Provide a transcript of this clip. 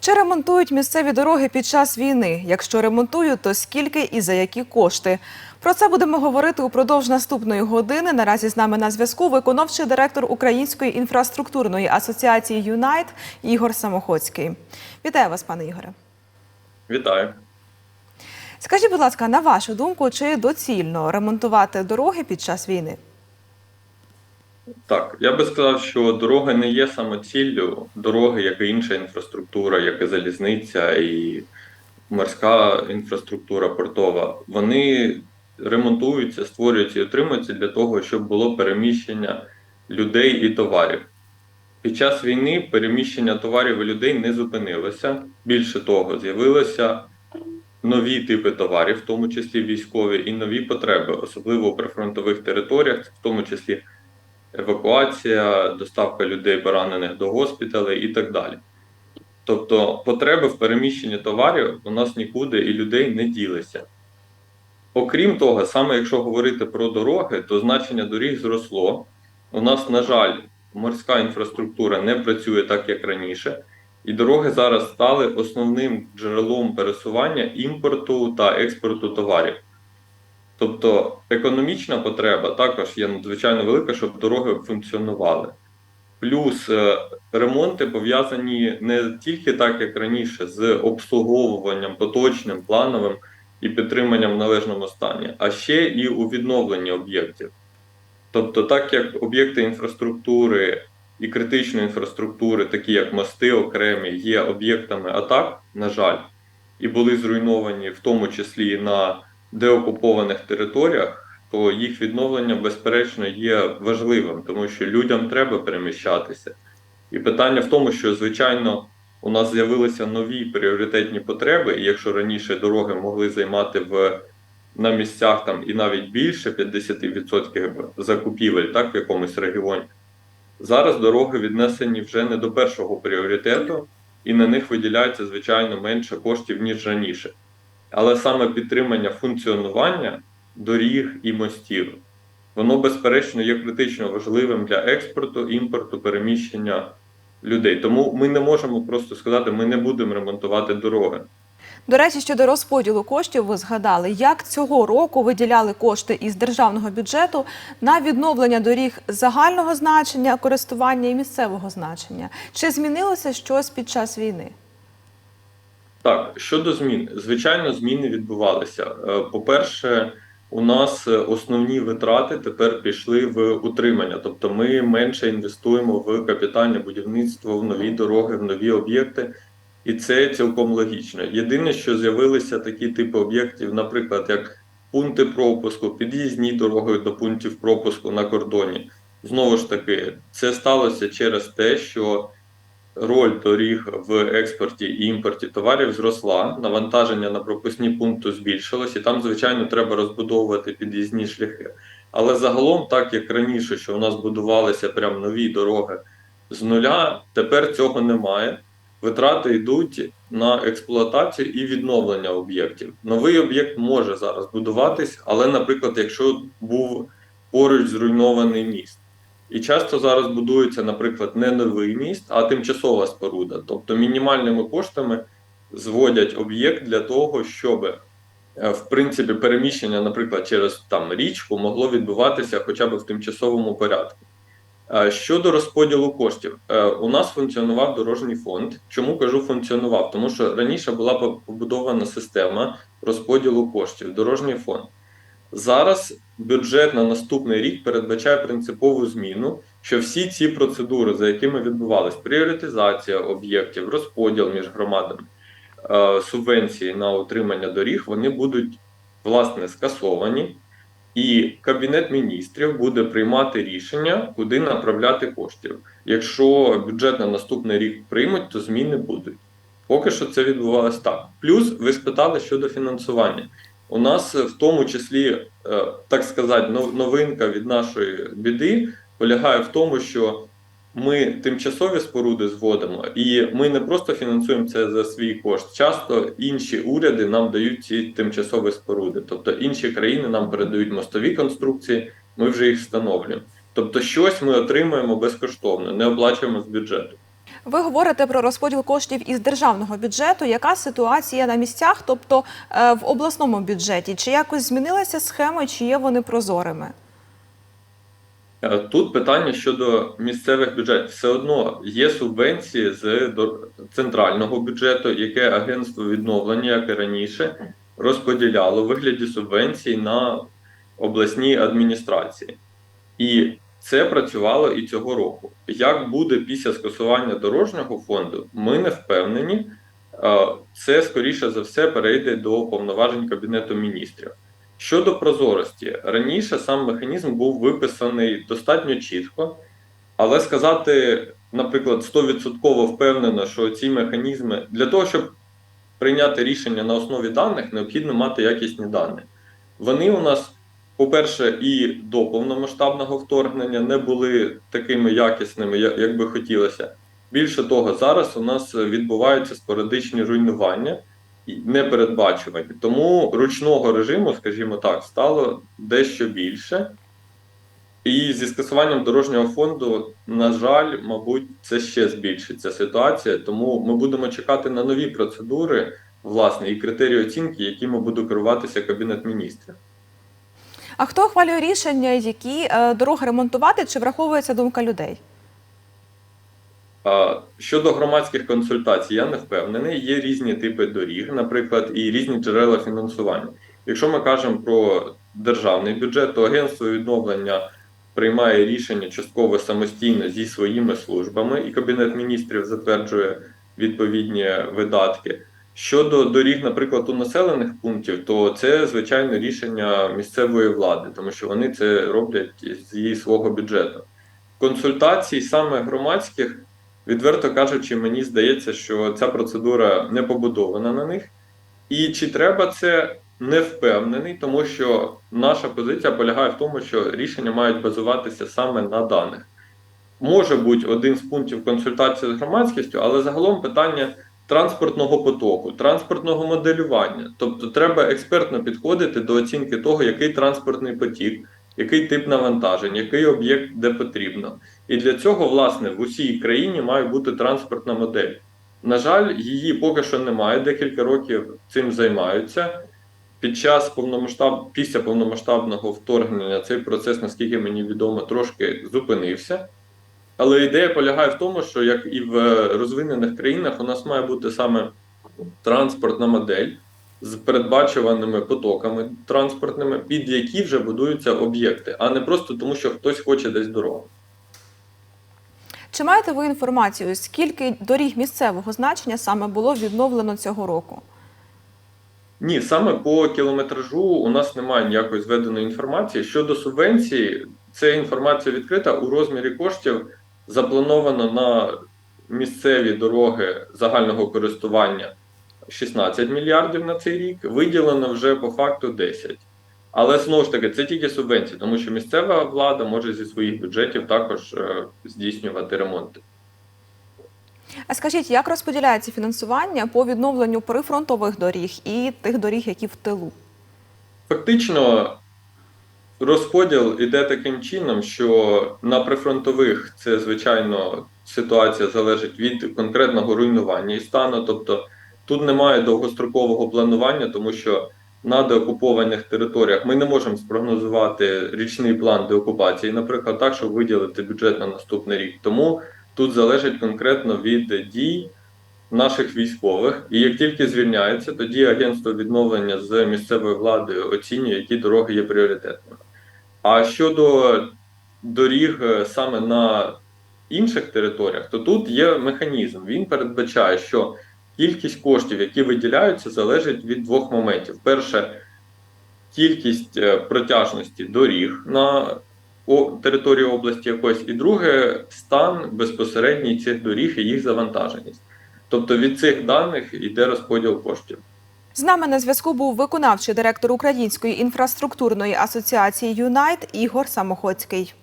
Чи ремонтують місцеві дороги під час війни? Якщо ремонтують, то скільки і за які кошти? Про це будемо говорити упродовж наступної години. Наразі з нами на зв'язку виконавчий директор Української інфраструктурної асоціації Юнайт Ігор Самоходський. Вітаю вас, пане Ігоре. Вітаю. Скажіть, будь ласка, на вашу думку, чи доцільно ремонтувати дороги під час війни? Так, я би сказав, що дороги не є самоціллю. Дороги, як і інша інфраструктура, як і залізниця, і морська інфраструктура портова, вони ремонтуються, створюються і отримуються для того, щоб було переміщення людей і товарів. Під час війни переміщення товарів і людей не зупинилося. Більше того, з'явилися нові типи товарів, в тому числі військові, і нові потреби, особливо у прифронтових територіях, в тому числі евакуація, доставка людей поранених до госпіталей і так далі. Тобто потреби в переміщенні товарів у нас нікуди і людей не ділися. Окрім того, саме якщо говорити про дороги, то значення доріг зросло. У нас, на жаль, морська інфраструктура не працює так, як раніше, і дороги зараз стали основним джерелом пересування імпорту та експорту товарів. Тобто економічна потреба також є надзвичайно велика, щоб дороги функціонували. Плюс е, ремонти пов'язані не тільки так, як раніше, з обслуговуванням поточним, плановим і підтриманням в належному стані, а ще і у відновленні об'єктів. Тобто, так як об'єкти інфраструктури і критичної інфраструктури, такі як мости окремі, є об'єктами атак, на жаль, і були зруйновані в тому числі на деокупованих територіях, то їх відновлення, безперечно, є важливим, тому що людям треба переміщатися. І питання в тому, що, звичайно, у нас з'явилися нові пріоритетні потреби, і якщо раніше дороги могли займати в на місцях там і навіть більше 50% закупівель, так в якомусь регіоні, зараз дороги віднесені вже не до першого пріоритету, і на них виділяється звичайно менше коштів ніж раніше. Але саме підтримання функціонування доріг і мостів, воно безперечно є критично важливим для експорту, імпорту, переміщення людей. Тому ми не можемо просто сказати, ми не будемо ремонтувати дороги. До речі, щодо розподілу коштів, ви згадали, як цього року виділяли кошти із державного бюджету на відновлення доріг загального значення, користування і місцевого значення. Чи змінилося щось під час війни? Так, щодо змін, звичайно, зміни відбувалися. Е, По-перше, у нас е, основні витрати тепер пішли в утримання, тобто ми менше інвестуємо в капітальне будівництво, в нові дороги, в нові об'єкти, і це цілком логічно. Єдине, що з'явилися такі типи об'єктів, наприклад, як пункти пропуску, під'їзні дороги до пунктів пропуску на кордоні. Знову ж таки, це сталося через те, що роль доріг в експорті і імпорті товарів зросла, навантаження на пропускні пункти збільшилось, і там, звичайно, треба розбудовувати під'їзні шляхи. Але загалом, так як раніше, що у нас будувалися прям нові дороги з нуля, тепер цього немає. Витрати йдуть на експлуатацію і відновлення об'єктів. Новий об'єкт може зараз будуватись, але, наприклад, якщо був поруч зруйнований міст. І часто зараз будується, наприклад, не новий міст, а тимчасова споруда. Тобто мінімальними коштами зводять об'єкт для того, щоб е, в принципі переміщення, наприклад, через там річку могло відбуватися хоча б в тимчасовому порядку. Е, Щодо розподілу коштів, е, у нас функціонував дорожній фонд. Чому кажу функціонував? Тому що раніше була побудована система розподілу коштів, дорожній фонд. Зараз бюджет на наступний рік передбачає принципову зміну, що всі ці процедури, за якими відбувалась пріоритизація об'єктів, розподіл між громадами, е, субвенції на утримання доріг, вони будуть власне скасовані, і Кабінет міністрів буде приймати рішення, куди направляти коштів. Якщо бюджет на наступний рік приймуть, то зміни будуть. Поки що це відбувалось так. Плюс ви спитали щодо фінансування. У нас в тому числі, е, так сказати, новинка від нашої біди полягає в тому, що ми тимчасові споруди зводимо, і ми не просто фінансуємо це за свій кошт. Часто інші уряди нам дають ці тимчасові споруди, тобто інші країни нам передають мостові конструкції, ми вже їх встановлюємо. Тобто, щось ми отримуємо безкоштовно, не оплачуємо з бюджету. Ви говорите про розподіл коштів із державного бюджету. Яка ситуація на місцях, тобто е, в обласному бюджеті? Чи якось змінилася схема, чи є вони прозорими? Е, Тут питання щодо місцевих бюджетів. Все одно є субвенції з центрального бюджету, яке агентство відновлення, як і раніше, розподіляло у вигляді субвенцій на обласні адміністрації. І це працювало і цього року. Як буде після скасування дорожнього фонду, ми не впевнені. Е, Це скоріше за все перейде до повноважень Кабінету міністрів. Щодо прозорості, раніше сам механізм був виписаний достатньо чітко, але сказати, наприклад, 100% впевнено, що ці механізми для того, щоб прийняти рішення на основі даних, необхідно мати якісні дані. Вони у нас, по-перше, і до повномасштабного вторгнення не були такими якісними, як би хотілося. Більше того, зараз у нас відбуваються спорадичні руйнування і непередбачувані. Тому ручного режиму, скажімо так, стало дещо більше. І зі скасуванням дорожнього фонду, на жаль, мабуть, це ще збільшиться ситуація. Тому ми будемо чекати на нові процедури, власне, і критерії оцінки, якими буде керуватися Кабінет міністрів. А хто ухвалює рішення, які е, дороги ремонтувати, чи враховується думка людей? Щодо громадських консультацій, я не впевнений. Є різні типи доріг, наприклад, і різні джерела фінансування. Якщо ми кажемо про державний бюджет, то агентство відновлення приймає рішення частково самостійно зі своїми службами, і Кабінет міністрів затверджує відповідні видатки. Щодо доріг, наприклад, у населених пунктів, то це звичайно рішення місцевої влади, тому що вони це роблять зі свого бюджету. Консультацій саме громадських Відверто кажучи, мені здається, що ця процедура не побудована на них. І чи треба це не впевнений, тому що наша позиція полягає в тому, що рішення мають базуватися саме на даних. Може бути один з пунктів консультації з громадськістю, але загалом питання транспортного потоку, транспортного моделювання. Тобто треба експертно підходити до оцінки того, який транспортний потік, який тип навантажень, який об'єкт де потрібно. І для цього, власне, в усій країні має бути транспортна модель. На жаль, її поки що немає. Декілька років цим займаються. Під час повномасштаб... після повномасштабного вторгнення цей процес, наскільки мені відомо, трошки зупинився. Але ідея полягає в тому, що як і в розвинених країнах, у нас має бути саме транспортна модель з передбачуваними потоками транспортними, під які вже будуються об'єкти, а не просто тому, що хтось хоче десь дорогу. Чи маєте ви інформацію, скільки доріг місцевого значення саме було відновлено цього року? Ні, саме по кілометражу у нас немає ніякої зведеної інформації. Щодо субвенції, ця інформація відкрита у розмірі коштів заплановано на місцеві дороги загального користування 16 мільярдів на цей рік, виділено вже по факту 10. Але знову ж таки, це тільки субвенції, тому що місцева влада може зі своїх бюджетів також е, здійснювати ремонти. А скажіть, як розподіляється фінансування по відновленню прифронтових доріг і тих доріг, які в тилу? Фактично, розподіл іде таким чином, що на прифронтових це, звичайно, ситуація залежить від конкретного руйнування і стану. Тобто тут немає довгострокового планування, тому що на деокупованих територіях ми не можемо спрогнозувати річний план деокупації, наприклад, так, щоб виділити бюджет на наступний рік. Тому тут залежить конкретно від дій наших військових, і як тільки звільняються, тоді агентство відновлення з місцевою владою оцінює, які дороги є пріоритетними. А щодо доріг е, саме на інших територіях, то тут є механізм. Він передбачає, що кількість коштів, які виділяються, залежить від двох моментів: перше, кількість е, протяжності доріг на території області якоїсь, і друге стан безпосередній цих доріг і їх завантаженість. Тобто від цих даних йде розподіл коштів. З нами на зв'язку був виконавчий директор Української інфраструктурної асоціації ЮНайт Ігор Самоходський.